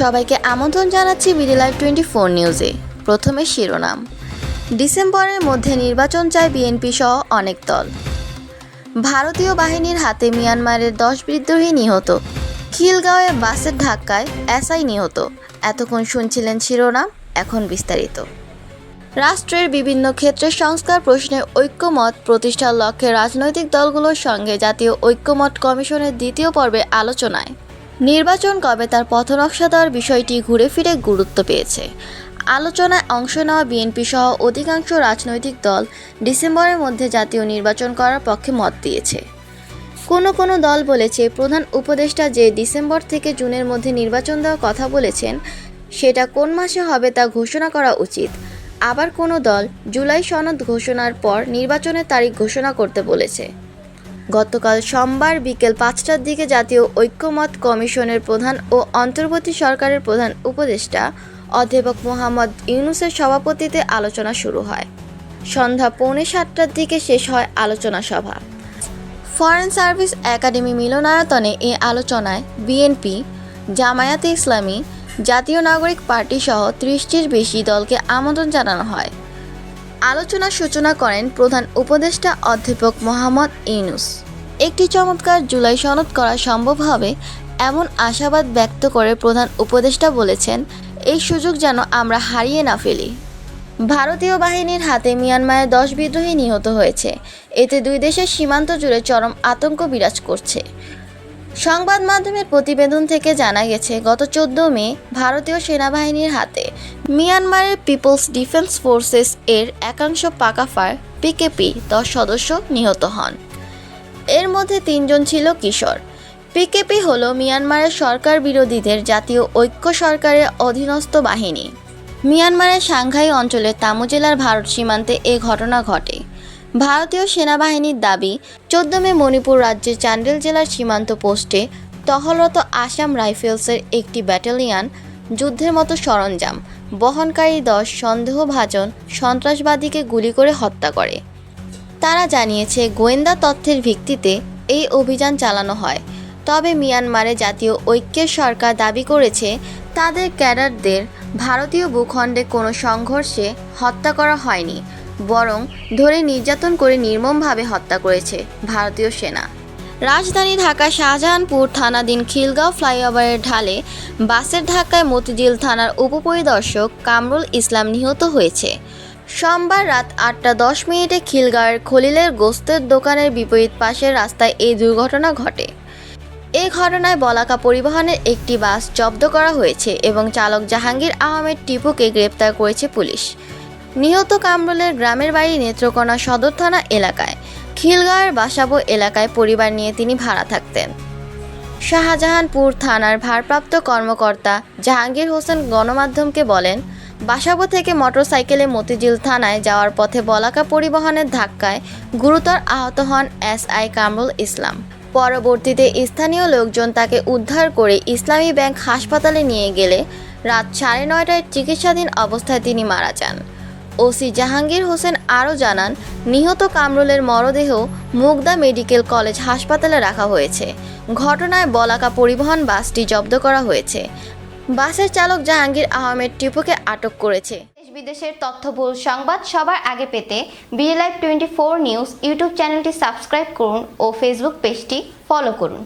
সবাইকে আমন্ত্রণ জানাচ্ছি বিডি লাইভ টোয়েন্টি ফোর নিউজে। প্রথমে শিরোনাম। ডিসেম্বরের মধ্যে নির্বাচন চায় বিএনপি সহ অনেক দল। ভারতীয় বাহিনীর হাতে মিয়ানমারের দশ বিদ্রোহী নিহত। খিলগাঁওয়ে বাসের ধাক্কায় এসআই নিহত। এতক্ষণ শুনছিলেন শিরোনাম, এখন বিস্তারিত। রাষ্ট্রের বিভিন্ন ক্ষেত্রে সংস্কার প্রশ্নে ঐক্যমত প্রতিষ্ঠার লক্ষ্যে রাজনৈতিক দলগুলোর সঙ্গে জাতীয় ঐক্যমত কমিশনের দ্বিতীয় পর্বে আলোচনায়। নির্বাচন কবে তার পথনকশা দেওয়ার বিষয়টি ঘুরে ফিরে গুরুত্ব পেয়েছে। আলোচনায় অংশ নেওয়া বিএনপি সহ অধিকাংশ রাজনৈতিক দল ডিসেম্বরের মধ্যে জাতীয় নির্বাচন করার পক্ষে মত দিয়েছে। কোনো কোনো দল বলেছে প্রধান উপদেষ্টা যে ডিসেম্বর থেকে জুনের মধ্যে নির্বাচন দেওয়ার কথা বলেছেন, সেটা কোন মাসে হবে তা ঘোষণা করা উচিত। আবার কোনো দল জুলাই সনদ ঘোষণার পর নির্বাচনের তারিখ ঘোষণা করতে বলেছে। গতকাল সোমবার বিকেল পাঁচটার দিকে জাতীয় ঐক্যমত কমিশনের প্রধান ও অন্তর্বর্তী সরকারের প্রধান উপদেষ্টা অধ্যাপক মোহাম্মদ ইউনুসের সভাপতিতে আলোচনা শুরু হয়। সন্ধ্যা পৌনে সাতটার দিকে শেষ হয় আলোচনা সভা। ফরেন সার্ভিস একাডেমি মিলনায়তনে এ আলোচনায় বিএনপি, জামায়াতে ইসলামী, জাতীয় নাগরিক পার্টি সহ ত্রিশটির বেশি দলকে আমন্ত্রণ জানানো হয়। আলোচনার সূচনা করেন প্রধান উপদেষ্টা অধ্যাপক মোহাম্মদ ইউনুস। একটি চমৎকার জুলাই সনদ করা সম্ভব হবে, এমন আশাবাদ ব্যক্ত করে প্রধান উপদেষ্টা বলেছেন, এই সুযোগ যেন আমরা হারিয়ে না ফেলি। ভারতীয় বাহিনীর হাতে মিয়ানমারের দশ বিদ্রোহী নিহত হয়েছে, এতে দুই দেশের সীমান্ত জুড়ে চরম আতঙ্ক বিরাজ করছে। সংবাদ মাধ্যমের প্রতিবেদন থেকে জানা গেছে, গত চোদ্দ মে ভারতীয় সেনাবাহিনীর হাতে মিয়ানমারের পিপলস ডিফেন্স ফোর্সেস এর একাংশ পাকাফার পিকেপি দশ সদস্য নিহত হন। মধ্যে তিনজন ছিল কিশোর। পিকেপি হল মিয়ানমারের সরকার বিরোধীদের জাতীয় ঐক্য সরকারের অধীনস্থ বাহিনী। মিয়ানমারের সাংঘাই অঞ্চলের তামু জেলার ভারত সীমান্তে এ ঘটনা ঘটে। ভারতীয় সেনাবাহিনীর দাবি, চোদ্দ মে মণিপুর রাজ্যের চান্ডেল জেলার সীমান্ত পোস্টে টহলরত আসাম রাইফেলসের একটি ব্যাটালিয়ন যুদ্ধের মতো সরঞ্জাম, বহনকারী দশ সন্দেহভাজন সন্ত্রাসবাদীকে গুলি করে হত্যা করে। তারা জানিয়েছে, গোয়েন্দা তথ্যের ভিত্তিতে এই অভিযান চালানো হয়। তবে মিয়ানমারে জাতীয় ঐক্যের সরকার দাবি করেছে, তাদের ক্যাডারদের ভারতীয় ভূখণ্ডে কোনো সংঘর্ষে হত্যা করা হয়নি, বরং ধরে নির্যাতন করে নির্মমভাবে হত্যা করেছে ভারতীয় সেনা। রাজধানী ঢাকা শাহজাহানপুর থানাধীন খিলগাঁও ফ্লাইওভারের ঢালে বাসের ধাক্কায় মতিঝিল থানার উপপরিদর্শক কামরুল ইসলাম নিহত হয়েছে। সোমবার রাত আটটা দশ মিনিটে খিলগাঁওয়ের খলিলের গোস্তের দোকানের বিপরীত পাশের রাস্তায় এই দুর্ঘটনা ঘটে। এ ঘটনায় বলাকা পরিবহনের একটি বাস জব্দ করা হয়েছে এবং চালক জাহাঙ্গীর আহমেদ টিপুকে গ্রেপ্তার করেছে পুলিশ। নিহত কামরুলের গ্রামের বাড়ি নেত্রকোনা সদর থানা এলাকায়। খিলগাঁওয়ের বাসাবো এলাকায় পরিবার নিয়ে তিনি ভাড়া থাকতেন। শাহজাহানপুর থানার ভারপ্রাপ্ত কর্মকর্তা জাহাঙ্গীর হোসেন গণমাধ্যমকে বলেন বাসাবো থেকে মোটরসাইকেলে মতিঝিল থানায় যাওয়ার পথে বলাকা পরিবহনের ধাক্কায় গুরুতর আহত হন এস আই কামরুল ইসলাম। পরবর্তীতে স্থানীয় লোকজন তাকে উদ্ধার করে ইসলামী ব্যাংক হাসপাতালে নিয়ে গেলে রাত সাড়ে নয়টায় চিকিৎসাধীন অবস্থায় তিনি মারা যান। ওসি জাহাঙ্গীর হোসেন আরও জানান, নিহত কামরুলের মরদেহ মুগদা মেডিকেল কলেজ হাসপাতালে রাখা হয়েছে। ঘটনায় বলাকা পরিবহন বাসটি জব্দ করা হয়েছে। বাসের চালক জাহাঙ্গীর আহমেদ টিপুকে আটক করেছে। দেশ বিদেশের তথ্যবহুল সংবাদ সবার আগে পেতে BD live twenty four news YouTube চ্যানেলটি সাবস্ক্রাইব করুন ও ফেসবুক পেজটি ফলো করুন।